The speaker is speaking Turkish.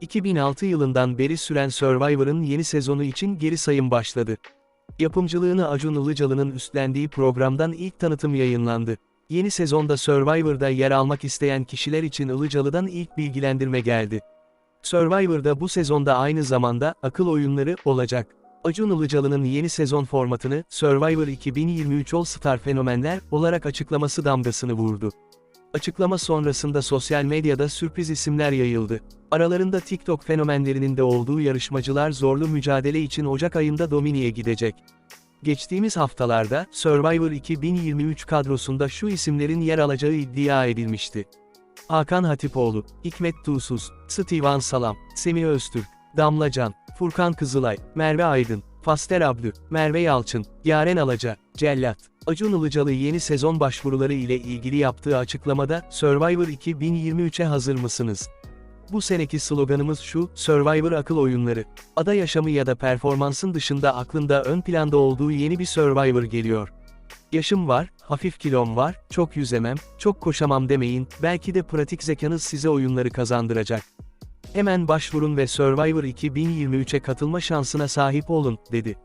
2006 yılından beri süren Survivor'ın yeni sezonu için geri sayım başladı. Yapımcılığını Acun Ilıcalı'nın üstlendiği programdan ilk tanıtım yayınlandı. Yeni sezonda Survivor'da yer almak isteyen kişiler için Ilıcalı'dan ilk bilgilendirme geldi. Survivor'da bu sezonda aynı zamanda akıl oyunları olacak. Acun Ilıcalı'nın yeni sezon formatını Survivor 2023 All Star Fenomenler olarak açıklaması damgasını vurdu. Açıklama sonrasında sosyal medyada sürpriz isimler yayıldı. Aralarında TikTok fenomenlerinin de olduğu yarışmacılar zorlu mücadele için Ocak ayında Domini'ye gidecek. Geçtiğimiz haftalarda Survivor 2023 kadrosunda şu isimlerin yer alacağı iddia edilmişti. Hakan Hatipoğlu, Hikmet Tuğsuz, Steven Salam, Semih Öztürk, Damla Can, Furkan Kızılay, Merve Aydın, Faster Abdü, Merve Yalçın, Yaren Alaca, Cellat, Acun Ilıcalı yeni sezon başvuruları ile ilgili yaptığı açıklamada, Survivor 2023'e hazır mısınız? Bu seneki sloganımız şu, Survivor akıl oyunları. Ada yaşamı ya da performansın dışında aklında ön planda olduğu yeni bir Survivor geliyor. Yaşım var, hafif kilom var, çok yüzemem, çok koşamam demeyin, belki de pratik zekanız size oyunları kazandıracak. Hemen başvurun ve Survivor 2023'e katılma şansına sahip olun, dedi.